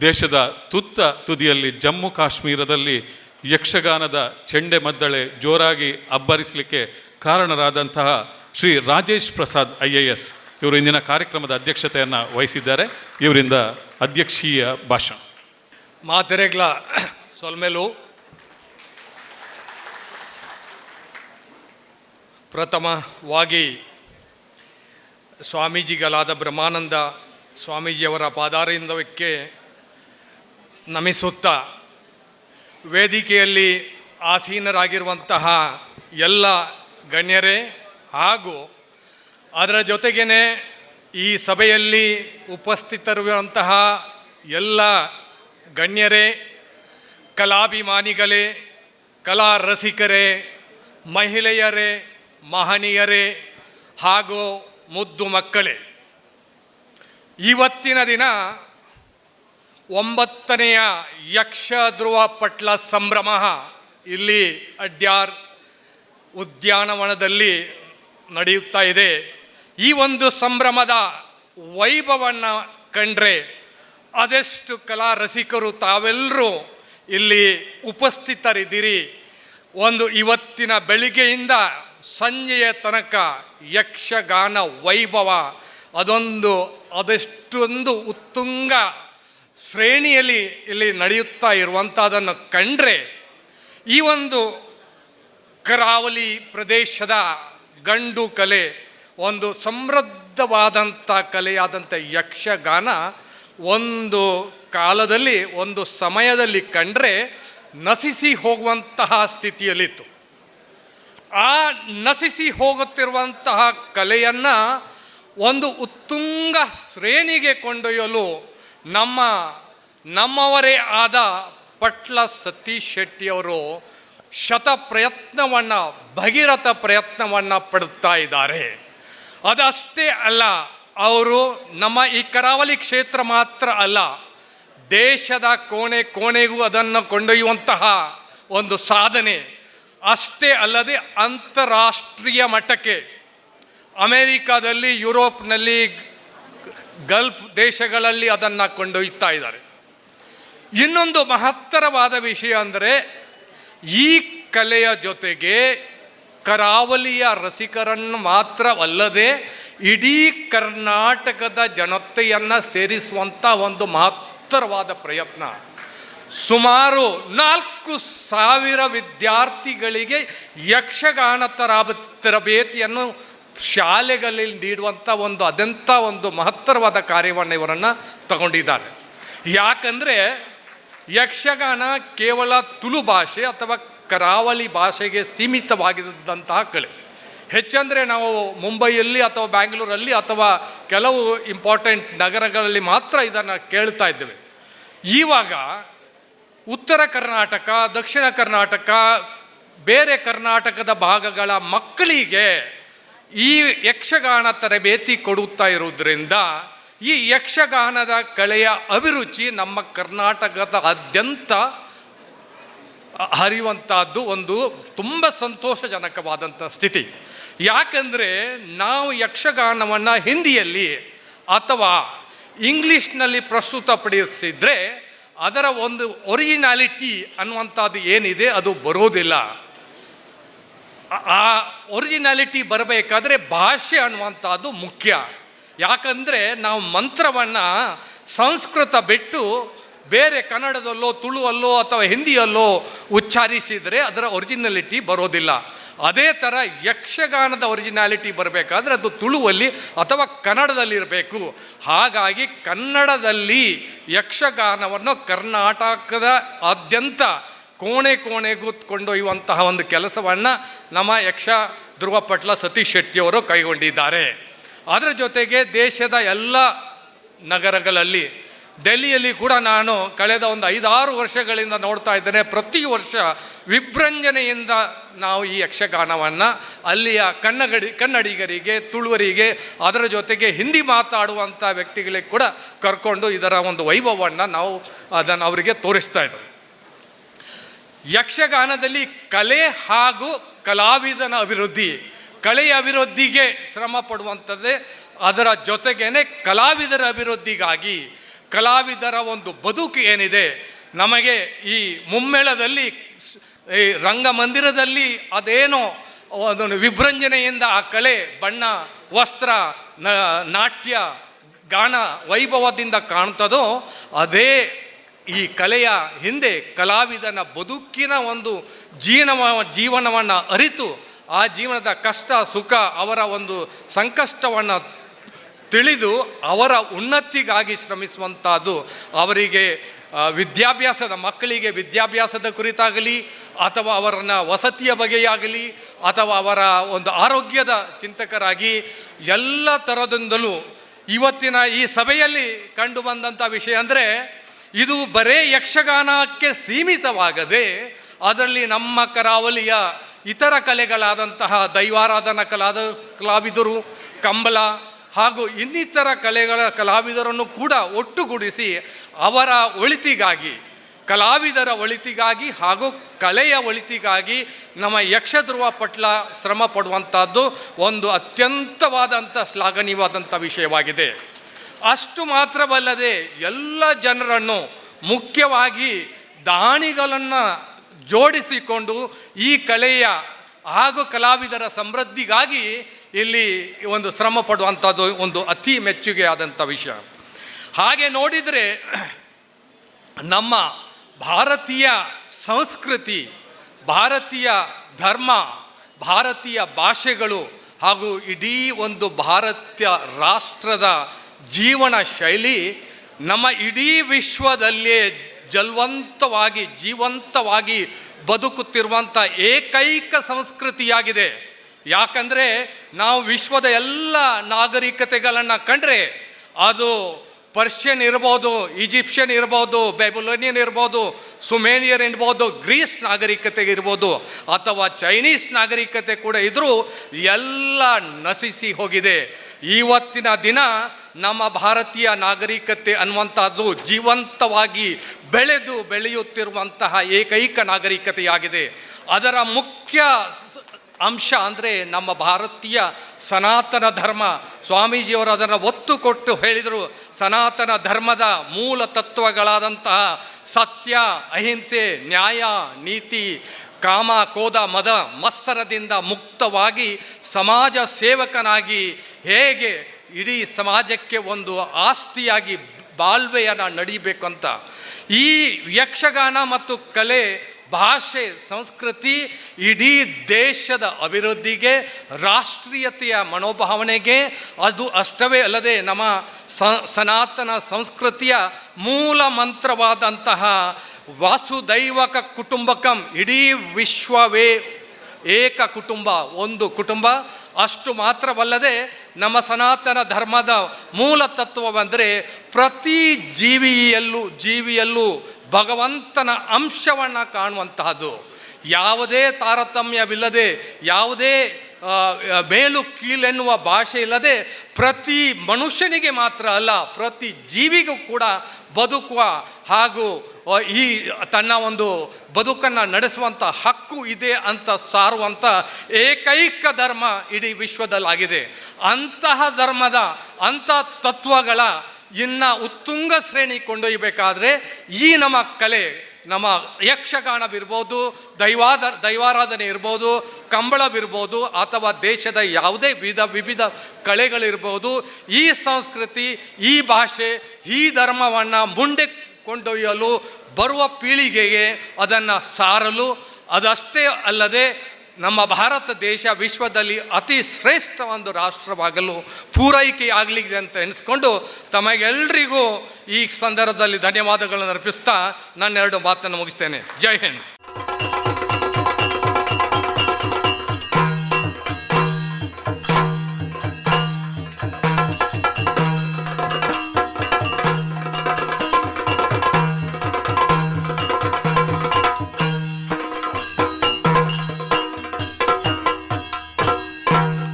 ದೇಶದ ತುತ್ತ ತುದಿಯಲ್ಲಿ ಜಮ್ಮು ಕಾಶ್ಮೀರದಲ್ಲಿ ಯಕ್ಷಗಾನದ ಚೆಂಡೆ ಮದ್ದಳೆ ಜೋರಾಗಿ ಅಬ್ಬರಿಸಲಿಕ್ಕೆ ಕಾರಣರಾದಂತಹ Shri Rajesh Prasad I A S ಇವರು ಇಂದಿನ ಕಾರ್ಯಕ್ರಮದ ಅಧ್ಯಕ್ಷತೆಯನ್ನು ವಹಿಸಿದ್ದಾರೆ. ಇವರಿಂದ ಅಧ್ಯಕ್ಷೀಯ ಭಾಷಣ. ಮಾತೆರೆಗ್ಲ ಸೊಲ್ಮೆಲು. ಪ್ರಥಮವಾಗಿ ಸ್ವಾಮೀಜಿಗಳಾದ ಬ್ರಹ್ಮಾನಂದ ಸ್ವಾಮೀಜಿಯವರ ಪಾದಾರಿಂದಕ್ಕೆ ನಮಿಸುತ್ತಾ ವೇದಿಕೆಯಲ್ಲಿ ಆಸೀನರಾಗಿರುವಂತಹ ಎಲ್ಲ ಗಣ್ಯರೇ ಹಾಗೂ ಅದರ ಜೊತೆಗೇನೆ ಈ ಸಭೆಯಲ್ಲಿ ಉಪಸ್ಥಿತರಿರುವಂತಹ ಎಲ್ಲ ಗಣ್ಯರೇ, ಕಲಾಭಿಮಾನಿಗಳೇ ಕಲಾ ರಸಿಕರೇ ಮಹಿಳೆಯರೇ, ಮಹನೀಯರೇ ಹಾಗೂ ಮುದ್ದು ಮಕ್ಕಳೇ. ಇವತ್ತಿನ ದಿನ ಒಂಬತ್ತನೆಯ ಯಕ್ಷ ಧ್ರುವ ಪಟ್ಲ ಸಂಭ್ರಮ ಇಲ್ಲಿ ಅಡ್ಯಾರ್ ಉದ್ಯಾನವನದಲ್ಲಿ ನಡೆಯುತ್ತಾ ಇದೆ. ಈ ಒಂದು ಸಂಭ್ರಮದ ವೈಭವವನ್ನು ಕಂಡ್ರೆ ಅದೆಷ್ಟು ಕಲಾ ರಸಿಕರು ತಾವೆಲ್ಲರೂ ಇಲ್ಲಿ ಉಪಸ್ಥಿತರಿದ್ದೀರಿ. ಒಂದು ಇವತ್ತಿನ ಬೆಳಿಗ್ಗೆಯಿಂದ ಸಂಜೆಯ ತನಕ ಯಕ್ಷಗಾನ ವೈಭವ ಅದೊಂದು ಅದೆಷ್ಟೊಂದು ಉತ್ತುಂಗ ಶ್ರೇಣಿಯಲ್ಲಿ ಇಲ್ಲಿ ನಡೆಯುತ್ತಾ ಇರುವಂಥದ್ದನ್ನು ಕಂಡ್ರೆ ಈ ಒಂದು ಕರಾವಳಿ ಪ್ರದೇಶದ ಗಂಡು ಕಲೆ, ಒಂದು ಸಮೃದ್ಧವಾದಂಥ ಕಲೆಯಾದಂಥ ಯಕ್ಷಗಾನ ಒಂದು ಕಾಲದಲ್ಲಿ, ಒಂದು ಸಮಯದಲ್ಲಿ ಕಂಡ್ರೆ ನಸಿಸಿ ಹೋಗುವಂತಹ ಸ್ಥಿತಿಯಲ್ಲಿತ್ತು. ಆ ನಸಿಸಿ ಹೋಗುತ್ತಿರುವಂತಹ ಕಲೆಯನ್ನು ಒಂದು ಉತ್ತುಂಗ ಶ್ರೇಣಿಗೆ ಕೊಂಡೊಯ್ಯಲು ನಮ್ಮ, ನಮ್ಮವರೇ ಆದ ಪಟ್ಲ ಸತೀಶ್ ಶೆಟ್ಟಿಯವರು ಶತ ಪ್ರಯತ್ನವನ್ನು, ಭಗೀರಥ ಪ್ರಯತ್ನವನ್ನು ಪಡುತ್ತಾ ಇದ್ದಾರೆ. ಅದಷ್ಟೇ ಅಲ್ಲ, ಅವರು ನಮ್ಮ ಈ ಕರಾವಳಿ ಕ್ಷೇತ್ರ ಮಾತ್ರ ಅಲ್ಲ, ದೇಶದ ಕೋಣೆ ಕೋಣೆಗೂ ಅದನ್ನು ಕೊಂಡೊಯ್ಯುವಂತಹ ಒಂದು ಸಾಧನೆ. ಅಷ್ಟೇ ಅಲ್ಲದೆ ಅಂತಾರಾಷ್ಟ್ರೀಯ ಮಟ್ಟಕ್ಕೆ, ಅಮೇರಿಕಾದಲ್ಲಿ, ಯುರೋಪ್ನಲ್ಲಿ ಗಲ್ಫ್ ದೇಶಗಳಲ್ಲಿ ಅದನ್ನು ಕೊಂಡೊಯ್ತಾ ಇದ್ದಾರೆ. ಇನ್ನೊಂದು ಮಹತ್ತರವಾದ ವಿಷಯ ಅಂದರೆ ಈ ಕಲೆಯ ಜೊತೆಗೆ ಕರಾವಳಿಯ ರಸಿಕರನ್ನು ಮಾತ್ರವಲ್ಲದೆ ಇಡೀ ಕರ್ನಾಟಕದ ಜನತೆಯನ್ನು ಸೇರಿಸುವಂಥ ಒಂದು ಮಹತ್ತರವಾದ ಪ್ರಯತ್ನ. ಸುಮಾರು ನಾಲ್ಕು ಸಾವಿರ ವಿದ್ಯಾರ್ಥಿಗಳಿಗೆ ಯಕ್ಷಗಾನ ತರಾಬ ತರಬೇತಿಯನ್ನು ಶಾಲೆಗಳಲ್ಲಿ ನೀಡುವಂಥ ಒಂದು ಅದೆಂಥ ಒಂದು ಮಹತ್ತರವಾದ ಕಾರ್ಯವನ್ನು ಇವರನ್ನು ತಗೊಂಡಿದ್ದಾರೆ. ಯಾಕಂದರೆ ಯಕ್ಷಗಾನ ಕೇವಲ ತುಳು ಭಾಷೆ ಅಥವಾ ಕರಾವಳಿ ಭಾಷೆಗೆ ಸೀಮಿತವಾಗಿದ್ದಂತಹ ಕಲೆ. ಹೆಚ್ಚಂದರೆ ನಾವು ಮುಂಬೈಯಲ್ಲಿ ಅಥವಾ ಬ್ಯಾಂಗ್ಳೂರಲ್ಲಿ ಅಥವಾ ಕೆಲವು ಇಂಪಾರ್ಟೆಂಟ್ ನಗರಗಳಲ್ಲಿ ಮಾತ್ರ ಇದನ್ನು ಕೇಳ್ತಾ ಇದ್ದೇವೆ. ಈವಾಗ ಉತ್ತರ ಕರ್ನಾಟಕ, ದಕ್ಷಿಣ ಕರ್ನಾಟಕ, ಬೇರೆ ಕರ್ನಾಟಕದ ಭಾಗಗಳ ಮಕ್ಕಳಿಗೆ ಈ ಯಕ್ಷಗಾನ ತರಬೇತಿ ಕೊಡುತ್ತಾ ಇರುವುದರಿಂದ ಈ ಯಕ್ಷಗಾನದ ಕಲೆಯ ಅಭಿರುಚಿ ನಮ್ಮ ಕರ್ನಾಟಕದ ಕರ್ನಾಟಕದಾದ್ಯಂತ ಹರಿಯುವಂಥದ್ದು ಒಂದು ತುಂಬ ಸಂತೋಷಜನಕವಾದಂಥ ಸ್ಥಿತಿ. ಯಾಕಂದರೆ ನಾವು ಯಕ್ಷಗಾನವನ್ನು ಹಿಂದಿಯಲ್ಲಿ ಅಥವಾ ಇಂಗ್ಲೀಷ್ನಲ್ಲಿ ಪ್ರಸ್ತುತಪಡಿಸಿದರೆ ಅದರ ಒಂದು ಒರಿಜಿನಾಲಿಟಿ ಅನ್ನುವಂಥದ್ದು ಏನಿದೆ ಅದು ಬರೋದಿಲ್ಲ. ಆ- ಒರಿಜಿನಾಲಿಟಿ ಬರಬೇಕಾದ್ರೆ ಭಾಷೆ ಅನ್ನುವಂಥದ್ದು ಮುಖ್ಯ. ಯಾಕಂದರೆ ನಾವು ಮಂತ್ರವನ್ನು ಸಂಸ್ಕೃತ ಬಿಟ್ಟು ಬೇರೆ ಕನ್ನಡದಲ್ಲೋ, ತುಳುವಲ್ಲೋ ಅಥವಾ ಹಿಂದಿಯಲ್ಲೋ ಉಚ್ಚಾರಿಸಿದರೆ ಅದರ ಒರಿಜಿನಾಲಿಟಿ ಬರೋದಿಲ್ಲ. ಅದೇ ಥರ ಯಕ್ಷಗಾನದ ಒರಿಜಿನಾಲಿಟಿ ಬರಬೇಕಾದ್ರೆ ಅದು ತುಳುವಲ್ಲಿ ಅಥವಾ ಕನ್ನಡದಲ್ಲಿರಬೇಕು. ಹಾಗಾಗಿ ಕನ್ನಡದಲ್ಲಿ ಯಕ್ಷಗಾನವನ್ನು ಕರ್ನಾಟಕದ ಆದ್ಯಂತ ಕೋಣೆ ಕೋಣೆಗೂ ಕೊಂಡೊಯ್ಯುವಂತಹ ಒಂದು ಕೆಲಸವನ್ನು ನಮ್ಮ ಯಕ್ಷ ಧ್ರುವ ಪಟ್ಲ ಸತೀಶ್ ಶೆಟ್ಟಿಯವರು ಕೈಗೊಂಡಿದ್ದಾರೆ. ಅದರ ಜೊತೆಗೆ ದೇಶದ ಎಲ್ಲ ನಗರಗಳಲ್ಲಿ ಡೆಲ್ಲಿಯಲ್ಲಿ ಕೂಡ ನಾನು ಕಳೆದ ಒಂದು ಐದಾರು ವರ್ಷಗಳಿಂದ ನೋಡ್ತಾ ಇದ್ದೇನೆ. ಪ್ರತಿ ವರ್ಷ ವಿಭೃಂಜನೆಯಿಂದ ನಾವು ಈ ಯಕ್ಷಗಾನವನ್ನು ಅಲ್ಲಿಯ ಕನ್ನಗಡಿ, ಕನ್ನಡಿಗರಿಗೆ, ತುಳುವರಿಗೆ, ಅದರ ಜೊತೆಗೆ ಹಿಂದಿ ಮಾತಾಡುವಂಥ ವ್ಯಕ್ತಿಗಳಿಗೆ ಕೂಡ ಕರ್ಕೊಂಡು ಇದರ ಒಂದು ವೈಭವವನ್ನು ನಾವು ಅದನ್ನು ಅವರಿಗೆ ತೋರಿಸ್ತಾ ಇದ್ದೇವೆ ಯಕ್ಷಗಾನದಲ್ಲಿ ಕಲೆ ಹಾಗೂ ಕಲಾವಿದನ ಅಭಿವೃದ್ಧಿ. ಕಲೆಯ ಅಭಿವೃದ್ಧಿಗೆ ಶ್ರಮ ಪಡುವಂಥದ್ದೇ ಅದರ ಜೊತೆಗೇನೆ ಕಲಾವಿದರ ಅಭಿವೃದ್ಧಿಗಾಗಿ. ಕಲಾವಿದರ ಒಂದು ಬದುಕು ಏನಿದೆ, ನಮಗೆ ಈ ಮುಮ್ಮೇಳದಲ್ಲಿ ಈ ರಂಗಮಂದಿರದಲ್ಲಿ ಅದೇನೋ ಅದನ್ನು ವಿಭೃಂಜನೆಯಿಂದ ಆ ಕಲೆ, ಬಣ್ಣ, ವಸ್ತ್ರ ನಾಟ್ಯ, ಗಾನ ವೈಭವದಿಂದ ಕಾಣ್ತದೋ, ಅದೇ ಈ ಕಲೆಯ ಹಿಂದೆ ಕಲಾವಿದನ ಬದುಕಿನ ಒಂದು ಜೀವನ ಜೀವನವನ್ನು ಅರಿತು ಆ ಜೀವನದ ಕಷ್ಟ, ಸುಖ, ಅವರ ಒಂದು ಸಂಕಷ್ಟವನ್ನು ತಿಳಿದು ಅವರ ಉನ್ನತಿಗಾಗಿ ಶ್ರಮಿಸುವಂಥದ್ದು ಅವರಿಗೆ ವಿದ್ಯಾಭ್ಯಾಸದ ಮಕ್ಕಳಿಗೆ ವಿದ್ಯಾಭ್ಯಾಸದ ಕುರಿತಾಗಲಿ ಅಥವಾ ಅವರನ್ನು ವಸತಿಯ ಬಗೆಯಾಗಲಿ ಅಥವಾ ಅವರ ಒಂದು ಆರೋಗ್ಯದ ಚಿಂತಕರಾಗಿ ಎಲ್ಲ ಥರದಿಂದಲೂ ಇವತ್ತಿನ ಈ ಸಭೆಯಲ್ಲಿ ಕಂಡು ಬಂದಂಥ ವಿಷಯ ಅಂದರೆ ಇದು ಬರೇ ಯಕ್ಷಗಾನಕ್ಕೆ ಸೀಮಿತವಾಗದೆ ಅದರಲ್ಲಿ ನಮ್ಮ ಕರಾವಳಿಯ ಇತರ ಕಲೆಗಳಾದಂತಹ ದೈವಾರಾಧನಾ ಕಲಾದ ಕಲಾವಿದರು ಕಂಬಲ ಹಾಗೂ ಇನ್ನಿತರ ಕಲೆಗಳ ಕಲಾವಿದರನ್ನು ಕೂಡ ಒಟ್ಟುಗೂಡಿಸಿ ಅವರ ಒಳಿತಿಗಾಗಿ, ಕಲಾವಿದರ ಒಳಿತಿಗಾಗಿ ಹಾಗೂ ಕಲೆಯ ಒಳಿತಿಗಾಗಿ ನಮ್ಮ ಯಕ್ಷಧ್ರುವ ಪಟ್ಲ ಶ್ರಮ ಪಡುವಂಥದ್ದು ಒಂದು ಅತ್ಯಂತವಾದಂಥ ಶ್ಲಾಘನೀಯವಾದಂಥ ವಿಷಯವಾಗಿದೆ. ಅಷ್ಟು ಮಾತ್ರವಲ್ಲದೆ ಎಲ್ಲ ಜನರನ್ನು ಮುಖ್ಯವಾಗಿ ದಾಣಿಗಳನ್ನು ಜೋಡಿಸಿಕೊಂಡು ಈ ಕಲೆಯ ಹಾಗೂ ಕಲಾವಿದರ ಸಮೃದ್ಧಿಗಾಗಿ ಇಲ್ಲಿ ಒಂದು ಶ್ರಮ ಪಡುವಂಥದ್ದು ಒಂದು ಅತಿ ಮೆಚ್ಚುಗೆ ಆದಂಥ ವಿಷಯ. ಹಾಗೆ ನೋಡಿದರೆ ನಮ್ಮ ಭಾರತೀಯ ಸಂಸ್ಕೃತಿ, ಭಾರತೀಯ ಧರ್ಮ, ಭಾರತೀಯ ಭಾಷೆಗಳು ಹಾಗೂ ಇಡೀ ಒಂದು ಭಾರತೀಯ ರಾಷ್ಟ್ರದ ಜೀವನ ಶೈಲಿ ನಮ್ಮ ಇಡೀ ವಿಶ್ವದಲ್ಲೇ ಜಲ್ವಂತವಾಗಿ, ಜೀವಂತವಾಗಿ ಬದುಕುತ್ತಿರುವಂಥ ಏಕೈಕ ಸಂಸ್ಕೃತಿಯಾಗಿದೆ. ಯಾಕಂದರೆ ನಾವು ವಿಶ್ವದ ಎಲ್ಲ ನಾಗರಿಕತೆಗಳನ್ನು ಕಂಡ್ರೆ ಅದು ಪರ್ಷಿಯನ್ ಇರ್ಬೋದು, ಈಜಿಪ್ಷಿಯನ್ ಇರ್ಬೋದು ಬೈಬಲೋನಿಯನ್ ಇರ್ಬೋದು, ಸುಮೇನಿಯರ್ ಇರ್ಬೋದು, ಗ್ರೀಸ್ ನಾಗರಿಕತೆ ಇರ್ಬೋದು, ಅಥವಾ ಚೈನೀಸ್ ನಾಗರಿಕತೆ ಕೂಡ ಇದ್ದರೂ ಎಲ್ಲ ನಶಿಸಿ ಹೋಗಿದೆ. ಇವತ್ತಿನ ದಿನ ನಮ್ಮ ಭಾರತೀಯ ನಾಗರಿಕತೆ ಅನ್ನುವಂಥದ್ದು ಜೀವಂತವಾಗಿ ಬೆಳೆದು ಬೆಳೆಯುತ್ತಿರುವಂತಹ ಏಕೈಕ ನಾಗರಿಕತೆಯಾಗಿದೆ. ಅದರ ಮುಖ್ಯ ಅಂಶ ಅಂದರೆ ನಮ್ಮ ಭಾರತೀಯ ಸನಾತನ ಧರ್ಮ. ಸ್ವಾಮೀಜಿಯವರು ಅದನ್ನು ಒತ್ತು ಕೊಟ್ಟು ಹೇಳಿದರು, ಸನಾತನ ಧರ್ಮದ ಮೂಲ ತತ್ವಗಳಾದಂತಹ ಸತ್ಯ, ಅಹಿಂಸೆ, ನ್ಯಾಯ, ನೀತಿ, ಕಾಮ ಕೋದ ಮದ, ಮತ್ಸರದಿಂದ ಮುಕ್ತವಾಗಿ ಸಮಾಜ ಸೇವಕನಾಗಿ ಹೇಗೆ ಇಡೀ ಸಮಾಜಕ್ಕೆ ಒಂದು ಆಸ್ತಿಯಾಗಿ ಬಾಲ್ವೆಯನ್ನು ನಡೀಬೇಕು ಅಂತ. ಈ ಯಕ್ಷಗಾನ ಮತ್ತು ಕಲೆ, ಭಾಷೆ, ಸಂಸ್ಕೃತಿ ಇಡೀ ದೇಶದ ಅಭಿವೃದ್ಧಿಗೆ, ರಾಷ್ಟ್ರೀಯತೆಯ ಮನೋಭಾವನೆಗೆ, ಅದು ಅಷ್ಟವೇ ಅಲ್ಲದೆ ನಮ್ಮ ಸನಾತನ ಸಂಸ್ಕೃತಿಯ ಮೂಲ ಮಂತ್ರವಾದಂತಹ ವಾಸುದೈವಕ ಕುಟುಂಬಕಂ, ಇಡೀ ವಿಶ್ವವೇ ಏಕ ಕುಟುಂಬ, ಒಂದು ಕುಟುಂಬ, ಅಷ್ಟು ಮಾತ್ರವಲ್ಲದೆ ನಮ್ಮ ಸನಾತನ ಧರ್ಮದ ಮೂಲ ತತ್ವವೆಂದರೆ ಪ್ರತಿ ಜೀವಿಯಲ್ಲೂ ಜೀವಿಯಲ್ಲೂ ಭಗವಂತನ ಅಂಶವನ್ನು ಕಾಣುವಂತಹದ್ದು. ಯಾವುದೇ ತಾರತಮ್ಯವಿಲ್ಲದೆ ಯಾವುದೇ ಮೇಲು ಕೀಲೆನ್ನುವ ಭಾಷೆ ಇಲ್ಲದೆ ಪ್ರತಿ ಮನುಷ್ಯನಿಗೆ ಮಾತ್ರ ಅಲ್ಲ, ಪ್ರತಿ ಜೀವಿಗೂ ಕೂಡ ಬದುಕುವ ಹಾಗೂ ಈ ತನ್ನ ಒಂದು ಬದುಕನ್ನು ನಡೆಸುವಂಥ ಹಕ್ಕು ಇದೆ ಅಂತ ಸಾರುವಂಥ ಏಕೈಕ ಧರ್ಮ ಇಡೀ ವಿಶ್ವದಲ್ಲಾಗಿದೆ. ಅಂತಹ ಧರ್ಮದ, ಅಂಥ ತತ್ವಗಳ ಇನ್ನು ಉತ್ತುಂಗ ಶ್ರೇಣಿ ಕೊಂಡೊಯ್ಯಬೇಕಾದ್ರೆ ಈ ನಮ್ಮ ಕಲೆ ನಮ್ಮ ಯಕ್ಷಗಾನವಿರ್ಬೋದು ದೈವಾದ, ದೈವಾರಾಧನೆ ಇರ್ಬೋದು ಕಂಬಳವಿರ್ಬೋದು ಅಥವಾ ದೇಶದ ಯಾವುದೇ ವಿಧ, ವಿವಿಧ ಕಲೆಗಳಿರ್ಬೋದು, ಈ ಸಂಸ್ಕೃತಿ, ಈ ಭಾಷೆ, ಈ ಧರ್ಮವನ್ನು ಮುಂದೆ ಕೊಂಡೊಯ್ಯಲು ಬರುವ ಪೀಳಿಗೆಗೆ ಅದನ್ನು ಸಾರಲು, ಅದಷ್ಟೇ ಅಲ್ಲದೆ ನಮ್ಮ ಭಾರತ ದೇಶ ವಿಶ್ವದಲ್ಲಿ ಅತಿ ಶ್ರೇಷ್ಠ ಒಂದು ರಾಷ್ಟ್ರವಾಗಲು ಪೂರೈಕೆ ಆಗಲಿದೆ ಅಂತ ಎನಿಸ್ಕೊಂಡು ತಮಗೆಲ್ಲರಿಗೂ ಈ ಸಂದರ್ಭದಲ್ಲಿ ಧನ್ಯವಾದಗಳನ್ನು ಅರ್ಪಿಸ್ತಾ ನನ್ನೆರಡು ಮಾತನ್ನು ಮುಗಿಸ್ತೇನೆ. ಜೈ ಹಿಂದ್.